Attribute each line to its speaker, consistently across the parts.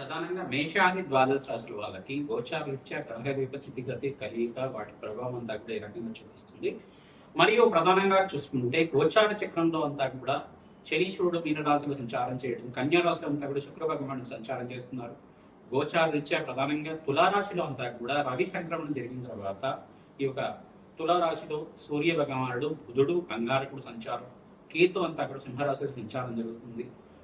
Speaker 1: ప్రధానంగా మేషాది ద్వాదశ రాశుల వాళ్ళకి గోచార రీత్యా గ్రహదీప స్థితిగతి కలియిక వాటి ప్రభావం తగ్గ కూడా ఈ రకంగా చూపిస్తుంది. మరియు ప్రధానంగా చూసుకుంటే గోచార చక్రంలో అంతా కూడా శనీశ్వరుడు మీన సంచారం చేయడం కన్యా రాశిలో అంతా కూడా శుక్ర భగవానుడు సంచారం చేస్తున్నారు. గోచార రీత్యా ప్రధానంగా తులారాశిలో అంతా కూడా రవి సంక్రమణం జరిగిన తర్వాత ఈ యొక్క తులారాశిలో సూర్య భగవానుడు బుధుడు కంగారకుడు సంచారం కేతు అంతా కూడా సింహరాశిలో సంచారం జరుగుతుంది.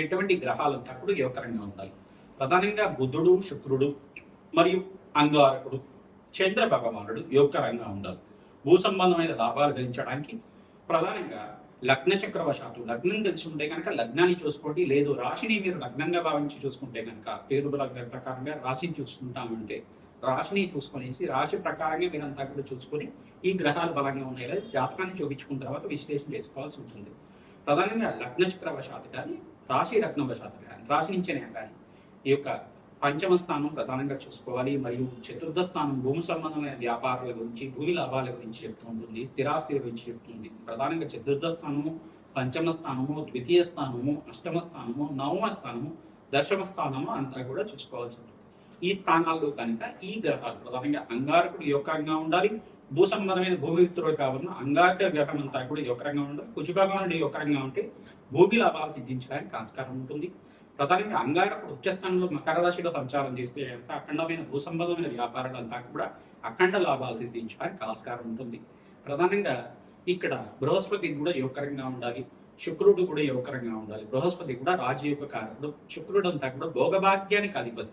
Speaker 1: ఎటువంటి గ్రహాలంతా కూడా యోగకరంగా ఉండాలి. ప్రధానంగా బుధుడు శుక్రుడు మరియు అంగారకుడు చంద్ర భగవానుడు యోగకరంగా ఉండాలి. భూ సంబంధమైన లాభాలు గెలించడానికి ప్రధానంగా లగ్న చక్రవశాత్తు లగ్నం తెలిసి ఉంటే కనుక లగ్నాన్ని చూసుకోండి. లేదు రాశిని మీరు లగ్నంగా భావించి చూసుకుంటే కనుక పేరు లగ్న ప్రకారంగా రాశిని చూసుకుంటామంటే రాశిని చూసుకునేసి రాశి ప్రకారంగా మీరంతా కూడా చూసుకొని ఈ గ్రహాలు బలంగా ఉన్నాయి లేదా జాతకాన్ని చూపించుకున్న తర్వాత విశ్లేషణ చేసుకోవాల్సి ఉంటుంది. ప్రధానంగా లగ్న చక్రవశాత్తు కానీ రాశి రత్నవశాతం కానీ రాశి నుంచేనే కానీ ఈ యొక్క పంచమ స్థానం ప్రధానంగా చూసుకోవాలి. మరియు చతుర్థ స్థానం భూమి సంబంధమైన వ్యాపారాల గురించి భూమి లాభాల గురించి చెప్తూ ఉంటుంది స్థిరాస్తి గురించి చెప్తుంది ప్రధానంగా చతుర్థ స్థానము పంచమ స్థానము ద్వితీయ స్థానము అష్టమ స్థానము నవమ స్థానము దశమ స్థానము అంతా కూడా చూసుకోవాల్సి ఉంటుంది. ఈ స్థానాల్లో కనుక ఈ గ్రహాలు ప్రధానంగా అంగారకుడు యోగంగా ఉండాలి భూ సంబంధమైన భూమిత్రుడు కావున అంగాక గ్రహం అంతా కూడా ఈ యొక్క ఉండదు కుజభాగం ఈ యొక్క ఉంటే భూమి లాభాలు సిద్ధించడానికి ఆస్కారం ఉంటుంది. ప్రధానంగా అంగారకుడు ఉచ్చస్థానంలో మకర రాశిలో సంచారం చేస్తే కనుక అఖండమైన భూ సంబంధమైన వ్యాపారాలంతా కూడా అఖండ లాభాలు సిద్ధించడానికి ఆస్కారం ఉంటుంది. ప్రధానంగా ఇక్కడ బృహస్పతి కూడా యోగకరంగా ఉండాలి. శుక్రుడు కూడా యోగకరంగా ఉండాలి. బృహస్పతి కూడా రాజయోగ కారకుడు. శుక్రుడు అంతా కూడా భోగభాగ్యానికి అధిపతి.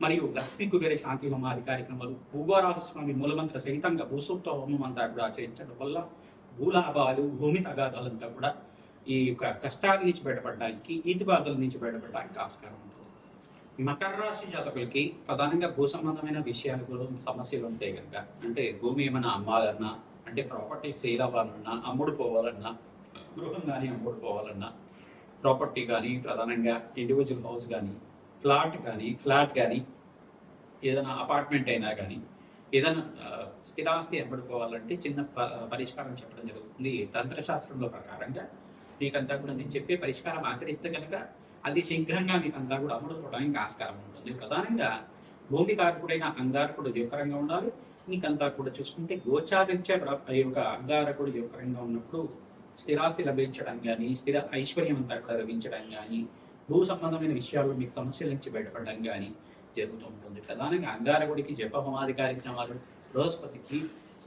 Speaker 1: మరియు లక్ష్మీ కుబేర శాంతి హోమాది కార్యక్రమాలు భూగోరాజస్వామి మూలమంత్ర సహితంగా భూసూక్త హోమం అంతా కూడా ఆచరించడం వల్ల భూలాభాలు భూమి తగాదాలంతా కూడా ఈ యొక్క కష్టాల నుంచి బయటపడడానికి ఈతి బాధల నుంచి బయటపడడానికి ఆస్కారం ఉంటుంది. మకర రాశి జాతకులకి ప్రధానంగా భూ సంబంధమైన విషయాలు కూడా సమస్యలు ఉంటాయి కనుక అంటే భూమి ఏమైనా అమ్మాలన్నా అంటే ప్రాపర్టీ సేల్ అవ్వాలన్నా అమ్ముడు పోవాలన్నా గృహం కానీ అమ్ముడు పోవాలన్నా ప్రాపర్టీ కానీ ప్రధానంగా ఇండివిజువల్ హౌస్ కానీ ఫ్లాట్ కానీ ఫ్లాట్ కానీ ఏదైనా అపార్ట్మెంట్ అయినా కానీ ఏదైనా స్థిరాస్తి అమ్ముడుకోవాలంటే చిన్న ప- పరిష్కారం చెప్పడం జరుగుతుంది తంత్రశాస్త్రంలో ప్రకారంగా. మీకంతా కూడా నేను చెప్పే పరిష్కారం ఆచరిస్తే కనుక అది శీఘ్రంగా మీకు అంతా కూడా అమ్ముడుకోవడానికి ఆస్కారం ఉంటుంది. ప్రధానంగా భూమి కారకుడైన అంగారకుడు యువకరంగా ఉండాలి. మీకంతా కూడా చూసుకుంటే గోచారించే యొక్క అంగారకుడు యువకరంగా ఉన్నప్పుడు స్థిరాస్తి లభించడం కానీ స్థిర ఐశ్వర్యం అంతా కూడా లభించడం కానీ భూ సంబంధమైన విషయాల్లో మీకు సమస్యల నుంచి బయటపడడం కానీ జరుగుతూ ఉంటుంది. ప్రధానంగా అంగారకుడికి జపహోమాది కార్యక్రమాలు బృహస్పతికి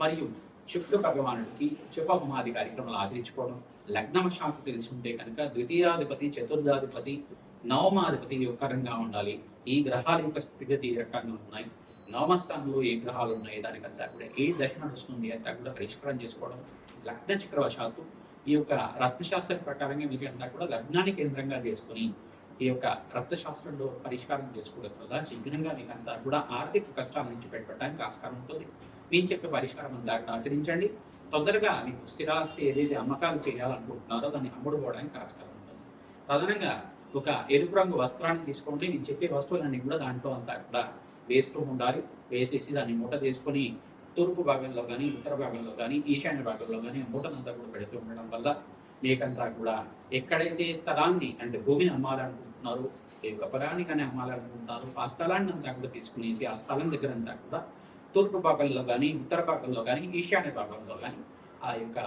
Speaker 1: మరియు శుక్ర భగవానుడికి జపహోమాది కార్యక్రమాలు ఆచరించుకోవడం లగ్నమ శాంతి తెలిసి ఉంటే కనుక ద్వితీయాధిపతి చతుర్థాధిపతి నవమాధిపతి యొక్కరంగా ఉండాలి. ఈ గ్రహాల యొక్క స్థితిగతి రకంగా ఉన్నాయి? నవమ స్థానంలో ఏ గ్రహాలు ఉన్నాయి? దానికంతా కూడా ఏ దశ నడుస్తుంది? అంతా కూడా పరిష్కారం చేసుకోవడం లగ్న చక్రవశాత్తు ఈ యొక్క రత్నశాస్త్ర ప్రకారంగా మీకు అంతా కూడా లగ్నాన్ని కేంద్రంగా చేసుకుని ఈ యొక్క రక్తశాస్త్రంలో పరిష్కారం చేసుకోవడం వల్ల శీఘ్రంగా మీకంతా కూడా ఆర్థిక కష్టాల నుంచి బయటపడడానికి ఆస్కారం ఉంటుంది. మేము చెప్పే పరిష్కారం అంతా ఆచరించండి. తొందరగా మీకు స్థిరాస్తి ఏదైతే అమ్మకాలు చేయాలనుకుంటున్నారో దాన్ని అమ్ముడుకోవడానికి ఆస్కారం ఉంటుంది. ప్రధానంగా ఒక ఎరుపు రంగు వస్త్రాన్ని తీసుకోండి. నేను చెప్పే వస్తువులన్నీ కూడా దాంట్లో అంతా కూడా వేస్తూ ఉండాలి. వేసేసి దాన్ని మూట తీసుకొని తూర్పు భాగంలో కానీ ఉత్తర భాగంలో కానీ ఈశాన్య భాగంలో కానీ మూటనంతా కూడా పెడుతూ ఉండడం వల్ల మీకంతా కూడా ఎక్కడైతే స్థలాన్ని అంటే భూమిని అమ్మాలనుకుంటున్నారో ఈ యొక్క పొలాన్ని కానీ అమ్మాలనుకుంటున్నారో ఆ స్థలాన్ని అంతా కూడా తీసుకునేసి ఆ స్థలం దగ్గర అంతా కూడా తూర్పు భాగంలో కానీ ఉత్తర భాగంలో కానీ ఈశాన్య భాగంలో కానీ ఆ యొక్క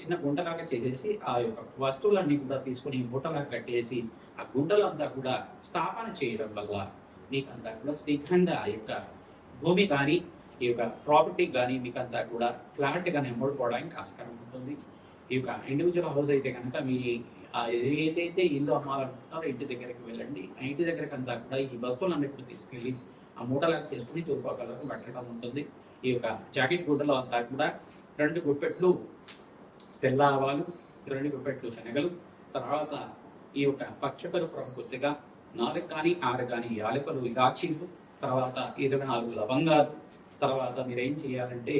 Speaker 1: చిన్న గుంటలాగా చేసేసి ఆ యొక్క వస్తువులన్నీ కూడా తీసుకొని మూటలాగా కట్టేసి ఆ గుంటలో అంతా కూడా స్థాపన చేయడం వల్ల మీకు అంతా కూడా శీఘ్రంగా ఆ యొక్క భూమి కానీ ఈ యొక్క ప్రాపర్టీ కానీ మీకు అంతా కూడా ఫ్లాట్ కానీ అమ్ముడుకోవడానికి ఆస్కారం ఉంటుంది. ఈ యొక్క ఇండివిజువల్ హౌస్ అయితే కనుక మీ ఆ ఏదైతే ఇల్లు అమ్మాలనుకుంటారో ఇంటి దగ్గరికి వెళ్ళండి. ఆ ఇంటి దగ్గరికి అంతా కూడా ఈ బస్సులు కూడా తీసుకెళ్ళి ఆ మూటలాగా చేసుకుని తూర్పాకలకు పెట్టడం ఉంటుంది. ఈ యొక్క జాకెట్ గుడ్డలో అంతా కూడా రెండు గుప్పెట్లు తెల్ల ఆవాలు రెండు గుప్పెట్లు శనగలు తర్వాత ఈ యొక్క పచ్చకరుపురం కొద్దిగా నాలుగు కానీ ఆరు కానీ యాలకులు ఇలాచీలు తర్వాత ఇరవై నాలుగు లవంగాలు తర్వాత మీరేం చేయాలంటే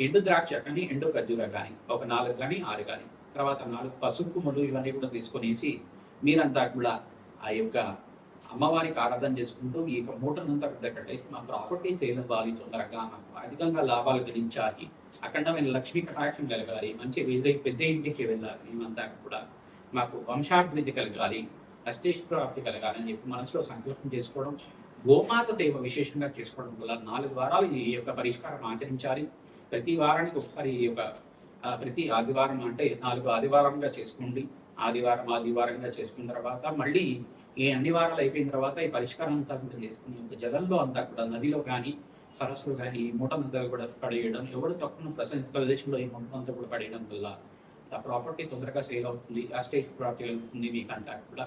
Speaker 1: ఎండు ద్రాక్ష కానీ ఎండు ఖర్జూర కానీ ఒక నాలుగు కానీ ఆరు కానీ తర్వాత నాలుగు పసుపు కొమ్ములు ఇవన్నీ కూడా తీసుకొనేసి మీరంతా కూడా ఆ యొక్క అమ్మవారికి ఆరాధన చేసుకుంటూ ఈ యొక్క మూటనంతా పెద్ద కట్టేసి మా ప్రాపర్టీ సేల్ అవ్వాలి తొందరగా మాకు అధికంగా లాభాలు గడించాలి. అఖండమైన లక్ష్మీ కటాక్షం కలగాలి. మంచి పెద్ద ఇంటికి వెళ్ళాలి. మేమంతా కూడా మాకు వంశాభివృద్ధి కలగాలి. అష్టేశ్వర కలగాలని చెప్పి మనసులో సంకల్పం చేసుకోవడం గోమాత సేవ విశేషంగా చేసుకోవడం వల్ల నాలుగు వారాలు ఈ యొక్క పరిష్కారం ఆచరించాలి. ప్రతి వారానికి ఒకసారి ఈ యొక్క ప్రతి ఆదివారం అంటే నాలుగు ఆదివారంగా చేసుకోండి. ఆదివారం ఆదివారంగా చేసుకున్న తర్వాత మళ్ళీ ఈ అన్ని వారాలు అయిపోయిన తర్వాత ఈ పరిష్కారం అంతా కూడా చేసుకుని ఒక జలంలో అంతా కూడా నదిలో కానీ సరస్సులో కానీ ఈ మూటనంతా కూడా పడేయడం ఎవరు తక్కువ ప్రస ప్రదేశంలో ఈ మూటనంతా కూడా పడేయడం వల్ల ఆ ప్రాపర్టీ తొందరగా సేల్ అవుతుంది ఆ స్టేజ్ ప్రాపర్టీ వెళ్తుంది మీకంతా కూడా.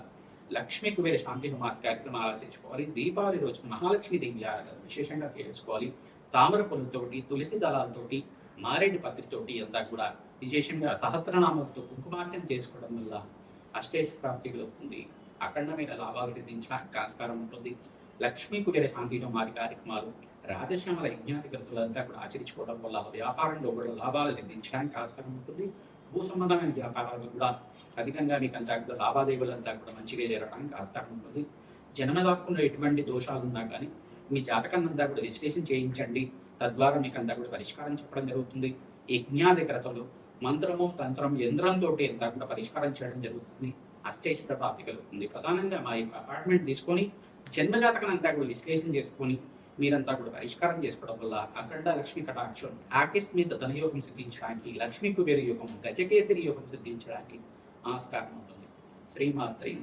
Speaker 1: లక్ష్మీ కుబేర శాంతి హోమాత్ కార్యక్రమం ఆలోచించుకోవాలి దీపావళి రోజున మహాలక్ష్మి దేవి ఆరాధన విశేషంగా చేసుకోవాలి. తామర పూలతోటి తులసి దళాలతోటి మారేడు పత్రితోటి అంతా కూడా విశేషంగా సహస్రనామంతో కుంకుమార్చన చేసుకోవడం వల్ల అష్టేష్ ప్రాప్తి కలుగుతుంది అఖండమైన లాభాలు సిద్ధించడానికి ఆస్కారం ఉంటుంది. లక్ష్మీ కుబేర శాంతి మారి కార్యక్రమాలు రాజశ్యామల యజ్ఞాధికృతులంతా కూడా ఆచరించుకోవడం వల్ల వ్యాపారంలో కూడా లాభాలు సిద్ధించడానికి ఆస్కారం ఉంటుంది. భూ సంబంధమైన వ్యాపారాలు కూడా అధికంగా మీకు అంతా కూడా లావాదేవీలంతా కూడా మంచిగా జరగడానికి ఆస్కారం ఉంటుంది. జన్మజాతకంలో ఎటువంటి దోషాలు ఉన్నా కానీ మీ జాతకాన్ని అంతా కూడా విశ్లేషణ చేయించండి. తద్వారా మీకు అంతా కూడా పరిష్కారం చెప్పడం జరుగుతుంది. యజ్ఞాధికరతలు మంత్రము తంత్రం యంత్రంతో అంతా కూడా పరిష్కారం చేయడం జరుగుతుంది. అష్టేశ్వర ప్రాప్తి కలుగుతుంది. ప్రధానంగా మా యొక్క అపార్ట్మెంట్ తీసుకొని జన్మజాతకం అంతా కూడా విశ్లేషణ చేసుకొని మీరంతా కూడా పరిష్కారం చేసుకోవడం వల్ల అఖండ లక్ష్మి కటాక్షం ఆకిస్ మీద ధనయోగం సిద్ధించడానికి లక్ష్మీ కుబేర యోగం గజకేసరి యోగం సిద్ధించడానికి ఆస్కారం ఉంటుంది. శ్రీమాత్రి